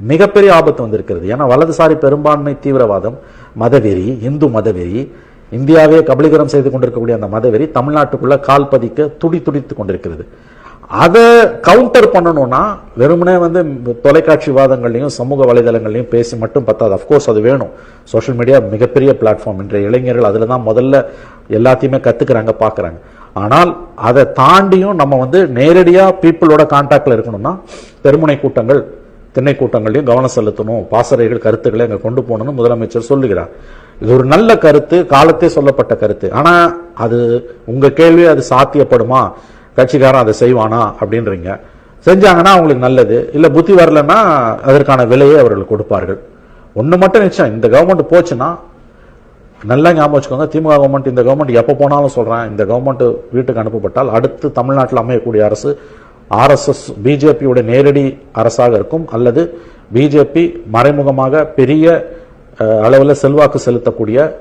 மிகப்பெரிய ஆபத்து வந்திருக்கிறது. ஏன்னா வலதுசாரி பெரும்பான்மை தீவிரவாதம் மதவெறி இந்து மதவெறி இந்தியாவே கபலீகரம் செய்து கொண்டிருக்கக்கூடிய அந்த மதவெறி தமிழ்நாட்டுக்குள்ள கால் பதிக்க துடி துடித்து கொண்டிருக்கிறது. அதை கவுண்டர் பண்ணணும்னா வெறுமனே வந்து தொலைக்காட்சி வாதங்கள்லையும் சமூக வலைதளங்கள்லையும் பேசி மட்டும் பத்தாது. அஃப்கோர்ஸ் அது வேணும். சோஷியல் மீடியா மிகப்பெரிய பிளாட்ஃபார்ம் இன்றைய இளைஞர்கள் அதில் தான் முதல்ல எல்லாத்தையுமே கத்துக்கிறாங்க பார்க்குறாங்க ஆனால் அதை தாண்டியும் நம்ம வந்து நேரடியாக பீப்புளோட கான்டாக்டில் இருக்கணும்னா தெருமுனை கூட்டங்கள் திண்ணை கூட்டங்களையும் கவனம் செலுத்தணும். பாசறைகள் கருத்துக்களை அங்க கொண்டு போகணும்னு முதலமைச்சர் சொல்லுகிறார். இது ஒரு நல்ல கருத்து காலத்தே சொல்லப்பட்ட கருத்து. ஆனா அது உங்க கேள்வி அது சாத்தியப்படுமா? கட்சிக்காரன் அதை செய்வானா? அப்படின்றீங்க. செஞ்சாங்கன்னா அவங்களுக்கு நல்லது. இல்லை புத்தி வரலன்னா அதற்கான விலையை அவர்கள் கொடுப்பார்கள். ஒண்ணு மட்டும் நிச்சயம் இந்த கவர்மெண்ட் போச்சுன்னா நல்லா ஞாபகம் வச்சுக்கோங்க திமுக கவர்மெண்ட் இந்த கவர்மெண்ட் எப்போ போனாலும் சொல்கிறேன் இந்த கவர்மெண்ட் வீட்டுக்கு அனுப்பப்பட்டால் அடுத்து தமிழ்நாட்டில் அமையக்கூடிய அரசு ஆர்எஸ்எஸ் பிஜேபியோட நேரடி அரசாக இருக்கும் அல்லது பிஜேபி மறைமுகமாக பெரிய அளவில் செல்வாக்கு செலுத்தக்கூடிய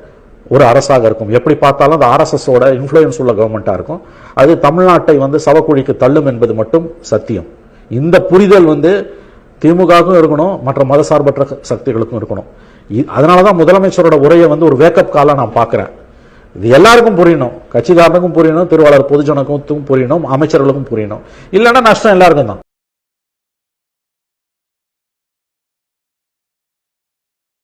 ஒரு அரசாக இருக்கும். எப்படி பார்த்தாலும் அந்த ஆர்எஸ்எஸோட இன்ஃப்ளூயன்ஸ் உள்ள கவர்மெண்ட்டாக இருக்கும். அது தமிழ்நாட்டை வந்து சவக்குழிக்கு தள்ளும் என்பது மட்டும் சத்தியம். இந்த புரிதல் வந்து திமுகவுக்கும் இருக்கணும் மற்ற மதசார்பற்ற சக்திகளுக்கும் இருக்கணும். இ- அதனாலதான் முதலமைச்சரோட உரையை வந்து ஒரு வேக்கப் காலாக நான் பார்க்குறேன். இது எல்லாருக்கும் புரியணும். கட்சிக்காரனுக்கும் புரியணும் திருவாளர் பொதுஜனக்கும் புரியணும் அமைச்சர்களுக்கும் புரியணும். இல்லைன்னா நஷ்டம் எல்லாருக்கும் தான்.